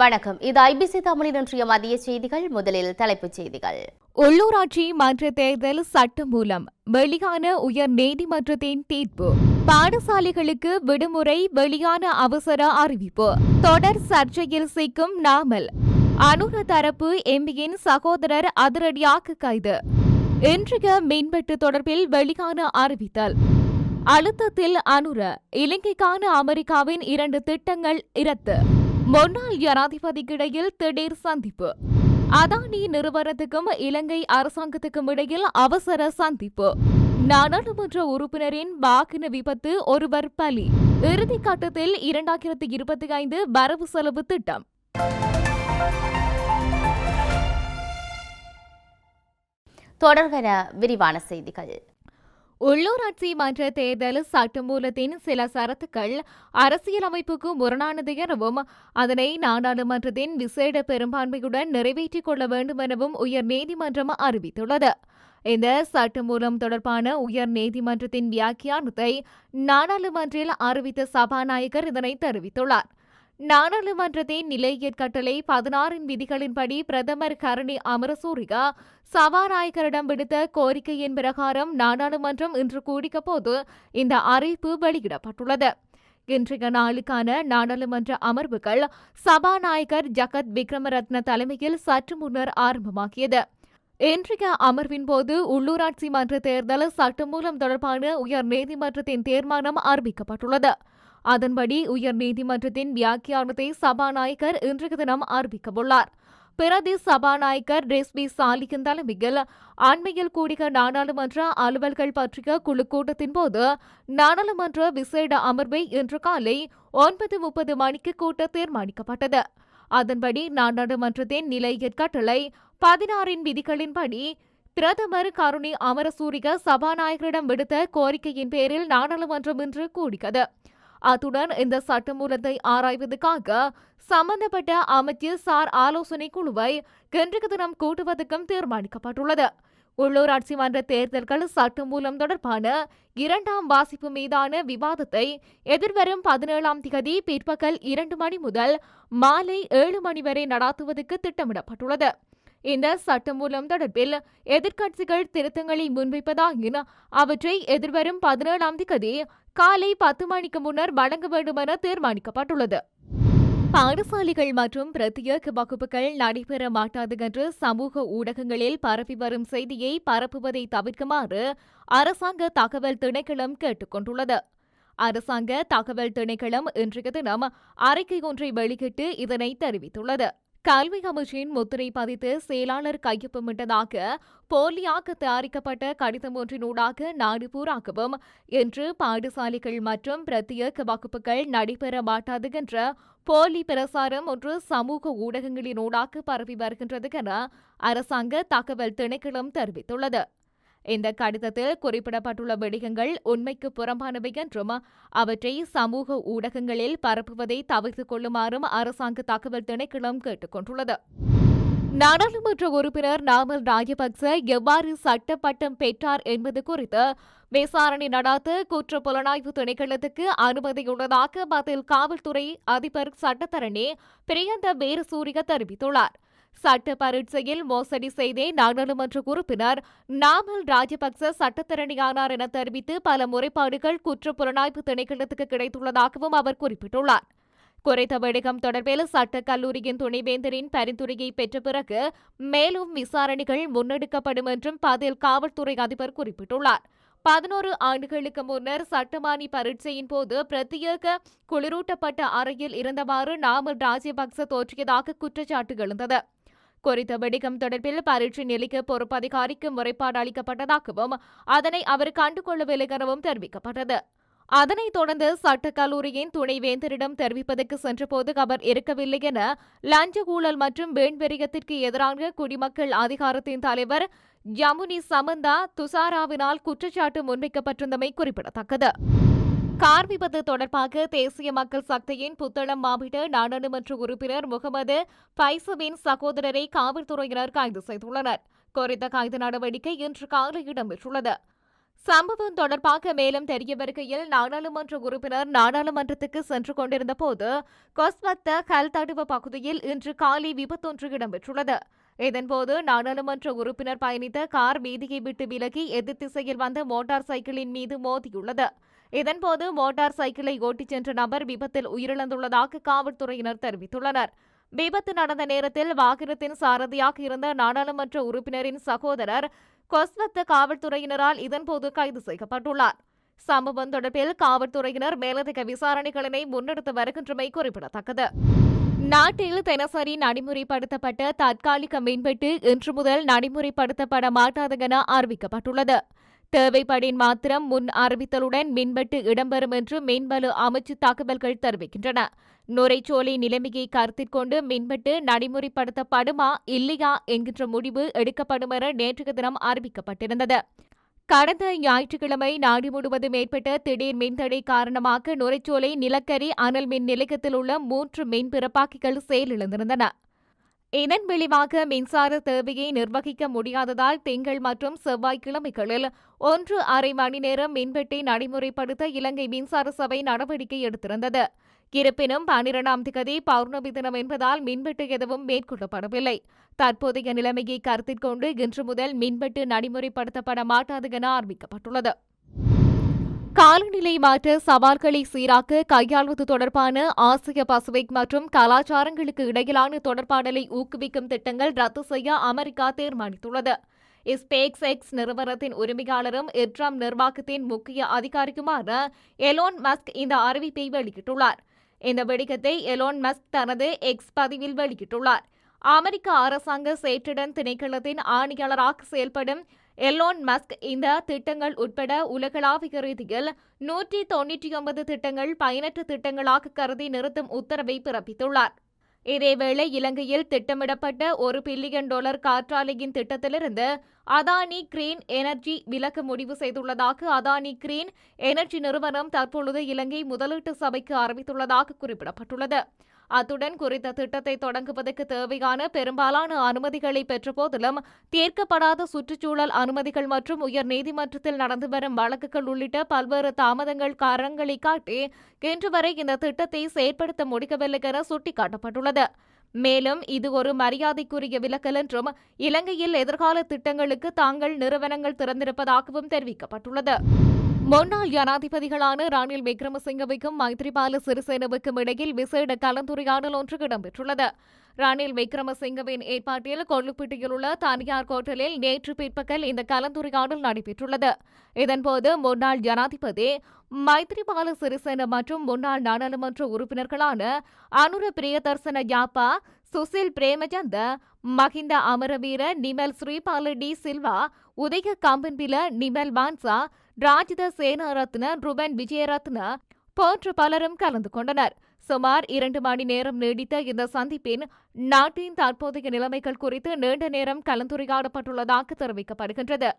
வணக்கம். இது ஐபிசி தமிழின் இன்றைய மதிய செய்திகள். முதலில் தலைப்புச் செய்திகள். உள்ளூராட்சி மன்ற தேர்தல் சட்டம் மூலம் வெளியான உயர் நீதிமன்றத்தின் தீர்ப்பு. பாடசாலைகளுக்கு விடுமுறை வெளியான அவசர அறிவிப்பு. தொடர் சர்ச்சையில் சிக்கும் நாமல். அனுர தரப்பு எம்பியின் சகோதரர் அதிரடியாக கைது. இன்றைய மின்வெட்டு தொடர்பில் வெளியான அறிவித்தல். அழுத்தத்தில் அனுர இலங்கைக்கான அமெரிக்காவின் இரண்டு திட்டங்கள் இரத்து. முன்னாள் ஜனாதிபதிக்கிடையில் திடீர் சந்திப்பு. அதானி நிறுவனத்துக்கும் இலங்கை அரசாங்கத்துக்கும் இடையில் அவசர சந்திப்பு. நாடாளுமன்ற உறுப்பினரின் வாகன விபத்து ஒருவர் பலி. இறுதி கட்டத்தில் இரண்டாயிரத்தி இருபத்தி ஐந்து வரவு செலவு திட்டம். தொடர்கிற விரிவான செய்திகள். உள்ளூராட்சி மன்ற தேர்தல் சட்டமூலத்தின் சில சரத்துக்கள் அரசியலமைப்புக்கு முரணானது எனவும் அதனை நாடாளுமன்றத்தின் விசேட பெரும்பான்மையுடன் நிறைவேற்றிக் கொள்ள வேண்டும் எனவும் உயர் நீதிமன்றம் அறிவித்துள்ளது. இந்த சட்டமூலம் தொடர்பான உயர் நீதிமன்றத்தின் வியாக்கியானத்தை நாடாளுமன்றில் அறிவித்த சபாநாயகர் இதனை தெரிவித்துள்ளார். நாடாளுமன்றத்தின் நிலையற் கட்டளை பதினாறின் விதிகளின்படி பிரதமர் கரணி அமரசூரிகா சபாநாயகரிடம் விடுத்த கோரிக்கையின் பிரகாரம் நாடாளுமன்றம் இன்று கூடிய போது இந்த அறிவிப்பு வெளியிடப்பட்டுள்ளது. இன்றைய நாளுக்கான நாடாளுமன்ற அமர்வுகள் சபாநாயகர் ஜகத் விக்ரமரத்ன தலைமையில் சற்று முன்னர் ஆரம்பமாகியது. இன்றைய அமர்வின் போது உள்ளூராட்சி மன்ற தேர்தல் சட்டமூலம் தொடர்பான உயர் நீதிமன்றத்தின் தீர்மானம் அறிவிக்கப்பட்டுள்ளது. அதன்படி உயர் நீதிமன்றத்தின் வியாக்கியானத்தை சபாநாயகர் இன்றைய தினம் அறிவிக்கவுள்ளார். பிரதி சபாநாயகர் ரெஸ்பி சாலியின் தலைமையில் அண்மையில் கூடிய நாடாளுமன்ற அலுவல்கள் பற்றிய குழு கூட்டத்தின் போது நாடாளுமன்ற விசேட அமர்வை இன்று காலை ஒன்பது முப்பது மணிக்கு கூட்ட தீர்மானிக்கப்பட்டது. அதன்படி நாடாளுமன்றத்தின் நிலையற் கட்டளை பதினாறின் விதிகளின்படி பிரதமர் கருணி அமரசூரிக சபாநாயகரிடம் விடுத்த கோரிக்கையின் பேரில் நாடாளுமன்றம் இன்று கூடியது. அத்துடன் இந்த சட்டமூலத்தை ஆராய்வதற்காக சம்பந்தப்பட்ட அமைச்சர் சார் ஆலோசனை குழுவை இன்றைய தினம் கூட்டுவதற்கும் தீர்மானிக்கப்பட்டுள்ளது. உள்ளூராட்சி மன்ற தேர்தல்கள் சட்டமூலம் தொடர்பான இரண்டாம் வாசிப்பு மீதான விவாதத்தை எதிர்வரும் பதினேழாம் திகதி பிற்பகல் இரண்டு மணி முதல் மாலை ஏழு மணி வரை நடாத்துவதற்கு திட்டமிடப்பட்டுள்ளது. இந்த சட்டமூலம் தொடர்பில் எதிர்க்கட்சிகள் திருத்தங்களை முன்வைப்பதாயின் அவற்றை எதிர்வரும் பதினேழாம் தேதி காலை பத்து மணிக்கு முன்னர் வழங்க வேண்டும் என தீர்மானிக்கப்பட்டுள்ளது. பாடசாலைகள் மற்றும் பிரத்யேக வகுப்புகள் நடைபெற மாட்டாது என்று சமூக ஊடகங்களில் பரப்பி வரும் செய்தியை பரப்புவதை தவிர்க்குமாறு அரசாங்க தகவல் திணைக்களம் கேட்டுக்கொண்டுள்ளது அரசாங்க தகவல் திணைக்களம் இன்றைய தினம் அறிக்கை ஒன்றை வெளியிட்டு இதனை தெரிவித்துள்ளது. கல்வி அமைச்சின் முத்திரை பதித்து செயலாளர் கையொப்பமிட்டதாக போலியாக தயாரிக்கப்பட்ட கடிதம் ஒன்றினூடாக நாடு பூராகவும் இன்று பாடசாலைகள் மற்றும் பிரத்யேக வகுப்புகள் நடைபெற மாட்டாது என்ற போலி பிரசாரம் ஒன்று சமூக ஊடகங்களினூடாக பரவி வருகின்றது என அரசாங்க தகவல் திணைக்களம் தெரிவித்துள்ளது. இந்த கடிதத்தில் குறிப்பிடப்பட்டுள்ள விடயங்கள் உண்மைக்கு புறம்பானவை என்றும் அவற்றை சமூக ஊடகங்களில் பரப்புவதை தவிர்த்துக் கொள்ளுமாறும் அரசாங்க தகவல் திணைக்களம் கேட்டுக் கொண்டுள்ளது. நாடாளுமன்ற உறுப்பினர் நாமல் ராஜபக்ச எவ்வாறு சட்ட பட்டம் பெற்றார் என்பது குறித்து விசாரணை நடாத்த குற்ற புலனாய்வு திணைக்களத்துக்கு அனுமதியுள்ளதாக பதில் காவல்துறை அதிபர் சட்டத்தரணி பிரியந்த வீரசூரிய தெரிவித்துள்ளார். சட்ட பரீட்சையில் மோசடி செய்தே நாடாளுமன்ற உறுப்பினர் நாமல் ராஜபக்ச சட்டத்திறனியானார் என தெரிவித்து பல முறைப்பாடுகள் குற்ற புலனாய்வு திணைக்களத்துக்கு கிடைத்துள்ளதாகவும் அவர் குறிப்பிட்டுள்ளார். குறைத்த விடயம் தொடர்பில் சட்டக் கல்லூரியின் துணைவேந்தரின் பரிந்துரையை பெற்ற பிறகு மேலும் விசாரணைகள் முன்னெடுக்கப்படும் என்றும் பதில் காவல்துறை அதிபர் குறிப்பிட்டுள்ளார். பதினோரு ஆண்டுகளுக்கு முன்னர் சட்டமானி பரீட்சையின் போது பிரத்யேக குளிரூட்டப்பட்ட அறையில் இருந்தவாறு நாமல் ராஜபக்ச தோற்றியதாக குற்றச்சாட்டு எழுந்தது. குறித்த வெடிகம் தொடர்பில் பரீட்சை நிலைக்கு பொறுப்பு அதிகாரிக்கு முறைப்பாடு அளிக்கப்பட்டதாகவும் அதனை அவர் கண்டுகொள்ளவில்லை எனவும் தெரிவிக்கப்பட்டது. அதனைத் தொடர்ந்து சட்டக் கல்லூரியின் துணைவேந்தரிடம் தெரிவிப்பதற்கு சென்றபோது அவர் இருக்கவில்லை என லஞ்ச ஊழல் மற்றும் வேண்வெறியத்திற்கு எதிரான குடிமக்கள் அதிகாரத்தின் தலைவர் யமுனி சமந்தா துசாராவினால் குற்றச்சாட்டு முன்வைக்கப்பட்டிருந்தமை குறிப்பிடத்தக்கது. கார் விபத்து தொடர்பாக தேசிய மக்கள் சக்தியின் புத்தளம் மாவட்ட நாடாளுமன்ற உறுப்பினர் முகமது பைசுவின் சகோதரரை காவல்துறையினர் கைது செய்துள்ளனர். குறித்த கைது நடவடிக்கை இன்று காலை இடம்பெற்றுள்ளது. சம்பவம் தொடர்பாக மேலும் தெரிய வருகையில் நாடாளுமன்ற உறுப்பினர் நாடாளுமன்றத்துக்கு சென்று கொண்டிருந்த போது கொஸ்வத்த கல்தடுவ பகுதியில் இன்று காலை விபத்தொன்று இடம்பெற்றுள்ளது. இதன்போது நாடாளுமன்ற உறுப்பினர் பயணித்த கார் வீதியை விட்டு விலகி எதிர் திசையில் வந்த மோட்டார் சைக்கிளின் மீது மோதியுள்ளது. இதன்போது மோட்டார் சைக்கிளை ஓட்டிச் சென்ற நபர் விபத்தில் உயிரிழந்துள்ளதாக காவல்துறையினர் தெரிவித்துள்ளனர். விபத்து நடந்த நேரத்தில் வாகனத்தின் சாரதியாக இருந்த நாடாளுமன்ற உறுப்பினரின் சகோதரர் கொஸ்வத்த காவல்துறையினரால் இதன்போது கைது செய்யப்பட்டுள்ளார். சம்பவம் தொடர்பில் காவல்துறையினர் மேலதிக விசாரணைகளினை முன்னெடுத்து வருகின்றமை குறிப்பிடத்தக்கது. நாட்டில் தினசரி நடைமுறைப்படுத்தப்பட்ட தற்காலிக மின்வெட்டு இன்று முதல் நடைமுறைப்படுத்தப்பட மாட்டாது என அறிவிக்கப்பட்டுள்ளது. தேவைப்படின் மாத்திரம் முன் அறிவித்தலுடன் மின்வெட்டு இடம்பெறும் என்று மின்வலு அமைச்சு தகவல்கள் தெரிவிக்கின்றன. நுரைச்சோலை நிலைமையை கருத்தில் கொண்டு மின்வெட்டு நடைமுறைப்படுத்தப்படுமா இல்லையா என்கின்ற முடிவு எடுக்கப்படும் என நேற்றைய தினம் அறிவிக்கப்பட்டிருந்தது. கடந்த ஞாயிற்றுக்கிழமை நாடு முழுவதும் ஏற்பட்ட திடீர் மின்தடை காரணமாக நுரைச்சோலை நிலக்கரி அனல் மின் நிலையத்தில் உள்ள மூன்று மின் பிறப்பாக்கிகள் செயலிழந்திருந்தன. இதன் விளைவாக மின்சார தேவையை நிர்வகிக்க முடியாததால் திங்கள் மற்றும் செவ்வாய்க்கிழமைகளில் ஒன்று அரை மணி நேரம் மின்வெட்டை நடைமுறைப்படுத்த இலங்கை மின்சார சபை நடவடிக்கை எடுத்திருந்தது. இருப்பினும் பனிரெண்டாம் திகதி பௌர்ணமி தினம் என்பதால் மின்வெட்டு எதுவும் மேற்கொள்ளப்படவில்லை. தற்போதைய நிலைமையை கருத்தில் கொண்டு இன்று முதல் மின்வெட்டு நடைமுறைப்படுத்தப்பட மாட்டாது என அறிவிக்கப்பட்டுள்ளது. காலநிலை மாற்ற சவால்களை சீராக்க கையாள்வது தொடர்பான ஆசிய பசிபிக் மற்றும் கலாச்சாரங்களுக்கு இடையிலான தொடர்பாடலை ஊக்குவிக்கும் திட்டங்கள் ரத்து செய்ய அமெரிக்கா தீர்மானித்துள்ளது. ஸ்பேக்ஸ் எக்ஸ் நிறுவனத்தின் உரிமையாளரும் இட்ரம் நிர்வாகத்தின் முக்கிய அதிகாரிக்குமான எலோன் மஸ்க் இந்த அறிவிப்பை வெளியிட்டுள்ளார். இந்த வெடிக்கத்தை எலோன் மஸ்க் தனது எக்ஸ் பதிவில் வெளியிட்டுள்ளார். அமெரிக்க அரசாங்க சேற்றிடன் திணைக்களத்தின் ஆணையாளராக செயல்படும் எலோன் மஸ்க் இந்த திட்டங்கள் உட்பட உலகளாவிய ரீதியில் நூற்றி தொன்னூற்றி ஒன்பது திட்டங்கள் பயனற்ற திட்டங்களாக கருதி நிறுத்தும் உத்தரவை பிறப்பித்துள்ளார். இதேவேளை இலங்கையில் திட்டமிடப்பட்ட ஒரு பில்லியன் டாலர் காற்றாலையின் திட்டத்திலிருந்து அதானி கிரீன் எனர்ஜி விலக்க முடிவு செய்துள்ளதாக அதானி கிரீன் எனர்ஜி நிறுவனம் தற்பொழுது இலங்கை முதலீட்டு சபைக்கு அறிவித்துள்ளதாக குறிப்பிடப்பட்டுள்ளது. அத்துடன் குறித்த திட்டத்தை தொடங்குவதற்கு தேவையான பெரும்பாலான அனுமதிகளை பெற்றபோதிலும் தீர்க்கப்படாத சுற்றுச்சூழல் அனுமதிகள் மற்றும் உயர் நீதிமன்றத்தில் நடந்து வரும் வழக்குகள் உள்ளிட்ட பல்வேறு தாமதங்கள் காரணங்களை காட்டி இன்று வரை இந்த திட்டத்தை செயற்படுத்த முடியவில்லை என சுட்டிக்காட்டப்பட்டுள்ளது. மேலும் இது ஒரு மரியாதைக்குரிய விலக்கல் என்றும் இலங்கையில் எதிர்கால திட்டங்களுக்கு தாங்கள் நிறுவனங்கள் திறந்திருப்பதாகவும் தெரிவிக்கப்பட்டுள்ளது. முன்னாள் ஜனாதிபதிகளான ராணில் விக்ரமசிங்கவுக்கும் மைத்ரிபால சிறிசேனவுக்கும் இடையில் விசேட கலந்துரையாடல் ஒன்று இடம்பெற்றுள்ளது. ரணில் விக்ரமசிங்கவின் ஏற்பாட்டில் கொள்ளுப்பட்டியில் உள்ள தனியார் கோட்டலில் நேற்று பிற்பகல் இந்த கலந்துரையாடல் நடைபெற்றுள்ளது. இதன்போது முன்னாள் ஜனாதிபதி மைத்ரிபால சிறிசேன மற்றும் முன்னாள் நாடாளுமன்ற உறுப்பினர்களான அனுர பிரியதர்சன யாப்பா சுசில் பிரேமச்சந்த மஹிந்த அமரவீர நிமல் ஸ்ரீபால டி சில்வா உதய கம்பன்பில நிமல் வான்சா ராஜித சேனாரத்ன ருபன் விஜயரத்ன போன்ற பலரும் கலந்து கொண்டனர். சுமார் இரண்டு மணி நேரம் நீடித்த இந்த சந்திப்பின் நாட்டின் தற்போதைய நிலைமைகள் குறித்து நீண்ட நேரம் கலந்துரையாடப்பட்டுள்ளதாக தெரிவிக்கப்படுகின்றது.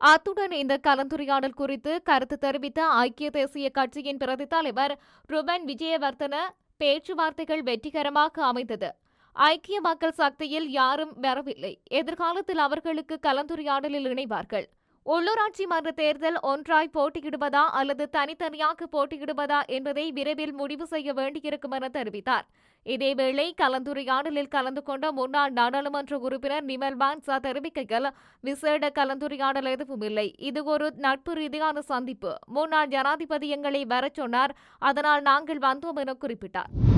அத்துடன் இந்த கலந்துரையாடல் குறித்து கருத்து தெரிவித்த ஐக்கிய தேசிய கட்சியின் பிரதி தலைவர் ருபன் விஜயவர்தன பேச்சுவார்த்தைகள் வெற்றிகரமாக அமைந்தது. ஐக்கிய மக்கள் சக்தியில் யாரும் வரவில்லை. எதிர்காலத்தில் அவர்களுக்கு கலந்துரையாடலில் இணைவார்கள். உள்ளூராட்சி மன்ற தேர்தல் ஒன்றாய் போட்டியிடுவதா அல்லது தனித்தனியாக போட்டியிடுவதா என்பதை விரைவில் முடிவு செய்ய வேண்டியிருக்கும் என தெரிவித்தார். இதேவேளை கலந்துரையாடலில் கலந்து கொண்ட முன்னாள் நாடாளுமன்ற உறுப்பினர் நிமல் பான்சா தெரிவிக்கையில் விசேட கலந்துரையாடல் எதுவும் இல்லை. இது ஒரு நட்பு ரீதியான சந்திப்பு. முன்னாள் ஜனாதிபதி எங்களை வரச் சொன்னார். அதனால் நாங்கள் வந்தோம் என குறிப்பிட்டார்.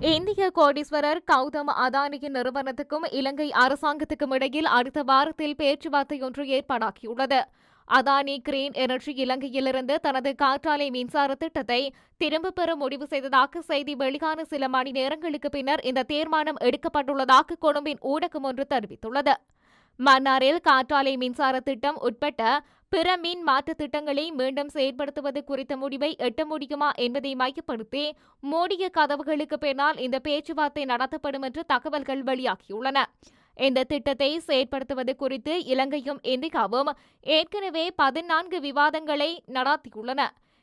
இந்திய கோடீஸ்வரர் கௌதம் அதானியின் நிறுவனத்துக்கும் இலங்கை அரசாங்கத்துக்கும் இடையில் அடுத்த வாரத்தில் பேச்சுவார்த்தை ஒன்று ஏற்பாடாகியுள்ளது. அதானி கிரீன் எனர்ஜி இலங்கையிலிருந்து தனது காற்றாலை மின்சார திட்டத்தை திரும்பப் பெற முடிவு செய்ததாக செய்தி வெளியான சில மணி நேரங்களுக்கு பின்னர் இந்த தீர்மானம் எடுக்கப்பட்டுள்ளதாக கொழும்பின் ஊடகம் ஒன்று தெரிவித்துள்ளது. மன்னாரில் காற்றாலை மின்சார திட்டம் உட்பட்ட பிற மின் மாற்று திட்டங்களை மீண்டும் செயற்படுத்துவது குறித்த முடிவை எட்ட முடியுமா என்பதை மையப்படுத்தி மூடிய கதவுகளுக்கு பின்னால் இந்த பேச்சுவார்த்தை நடத்தப்படும் என்று தகவல்கள் வெளியாகியுள்ளன. இந்த திட்டத்தை செயற்படுத்துவது குறித்து இலங்கையும் இந்தியாவும் ஏற்கனவே பதினான்கு விவாதங்களை நடாத்தியுள்ளன.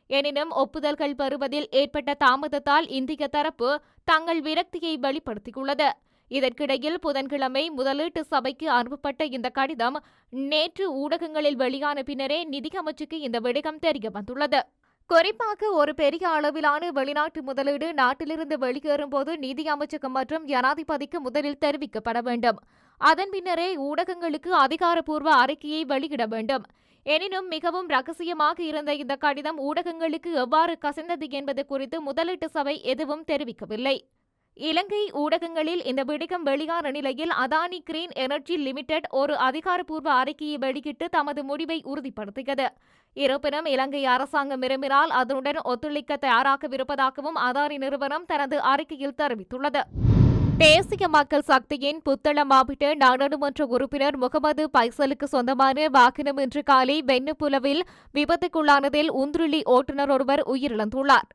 எனினும் ஒப்புதல்கள் பெறுவதில் ஏற்பட்ட தாமதத்தால் இந்திய தரப்பு தங்கள் விரக்தியை வெளிப்படுத்தியுள்ளது. இதற்கிடையில் புதன்கிழமை முதலீட்டு சபைக்கு அனுப்பப்பட்ட இந்த கடிதம் நேற்று ஊடகங்களில் வெளியான பின்னரே நிதி அமைச்சுக்கு இந்த விடயம் தெரிய வந்துள்ளது. குறிப்பாக ஒரு பெரிய அளவிலான வெளிநாட்டு முதலீடு நாட்டிலிருந்து வெளியேறும் போது நிதி அமைச்சகம் மற்றும் ஜனாதிபதிக்கு முதலில் தெரிவிக்கப்பட வேண்டும். அதன் பின்னரே ஊடகங்களுக்கு அதிகாரப்பூர்வ அறிக்கையை வெளியிட வேண்டும். எனினும் மிகவும் ரகசியமாக இருந்த இந்த கடிதம் ஊடகங்களுக்கு எவ்வாறு கசிந்தது என்பது குறித்து முதலீட்டு சபை எதுவும் தெரிவிக்கவில்லை. இலங்கை ஊடகங்களில் இந்த விடயம் வெளியான நிலையில் அதானி கிரீன் எனர்ஜி லிமிடெட் ஒரு அதிகாரப்பூர்வ அறிக்கையை வெளியிட்டு தமது முடிவை உறுதிப்படுத்தியது. இருப்பினும் இலங்கை அரசாங்கம் விரும்பினால் அதனுடன் ஒத்துழைக்க தயாராகவிருப்பதாகவும் அதானி நிறுவனம் தனது அறிக்கையில் தெரிவித்துள்ளது. தேசிய மக்கள் சக்தியின் புத்தளம் மாவட்ட நாடாளுமன்ற உறுப்பினர் முகமது பைசலுக்கு சொந்தமான வாகனம் இன்று காலை வெண்ணுப்புலவில் விபத்துக்குள்ளானதில் உந்துருளி ஓட்டுநர் ஒருவர் உயிரிழந்துள்ளார்.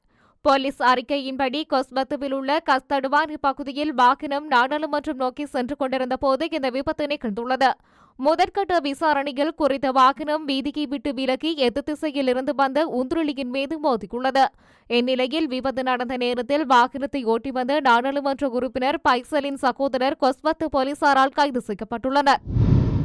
போலீஸ் அறிக்கையின்படி கொஸ்பத்துவில் உள்ள கஸ்தடுவான் பகுதியில் வாகனம் நாடாளுமன்றம் நோக்கி சென்று கொண்டிருந்த போது இந்த விபத்து நிகழ்ந்துள்ளது. முதற்கட்ட விசாரணையில் குறித்த வாகனம் வீதியை விட்டு விலகி எதிர் திசையில் இருந்து வந்த உந்துருளியின் மீது மோதியுள்ளது. இந்நிலையில் விபத்து நடந்த நேரத்தில் வாகனத்தை ஓட்டி வந்த நாடாளுமன்ற உறுப்பினர் பைசலின் சகோதரர் கொஸ்பத்து போலீசாரால் கைது செய்யப்பட்டுள்ளனர்.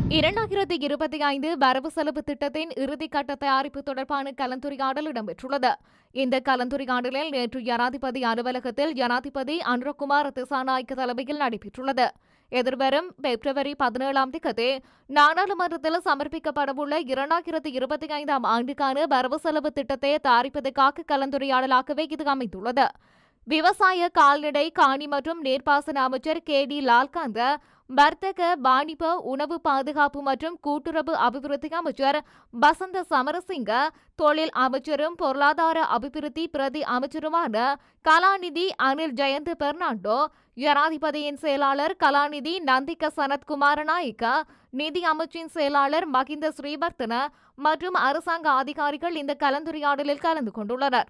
இரண்டாயிரத்தி இருபத்தி ஐந்து வரவு செலவு திட்டத்தின் இறுதிக்கட்ட தயாரிப்பு தொடர்பான கலந்துரையாடல் இடம்பெற்றுள்ளது. இந்த கலந்துரையாடலில் நேற்று ஜனாதிபதி அலுவலகத்தில் ஜனாதிபதி அனுரகுமார் திசாநாயக்க தலைமையில் நடைபெற்றுள்ளது. எதிர்வரும் பிப்ரவரி பதினேழாம் தேதி நாடாளுமன்றத்தில் சமர்ப்பிக்கப்படவுள்ள இரண்டாயிரத்தி இருபத்தி ஐந்தாம் ஆண்டுக்கான வரவு செலவு திட்டத்தை தயாரிப்பதற்காக கலந்துரையாடலாகவே இது அமைந்துள்ளது. விவசாய கால்நடை காணி மற்றும் நீர்ப்பாசன அமைச்சர் கே டி லால்காந்த வர்த்தக வாணிப உணவு பாதுகாப்பு மற்றும் கூட்டுறவு அபிவிருத்தி அமைச்சர் வசந்த சமரசிங்க தொழில் அமைச்சரும் பொருளாதார அபிவிருத்தி பிரதி அமைச்சருமான கலாநிதி அனில் ஜெயந்த் பெர்னாண்டோ ஜனாதிபதியின் செயலாளர் கலாநிதி நந்திக சனத்குமார நாயக்க நிதி அமைச்சின் செயலாளர் மகிந்த ஸ்ரீவர்த்தன மற்றும் அரசாங்க அதிகாரிகள் இந்த கலந்துரையாடலில் கலந்து கொண்டுள்ளனர்.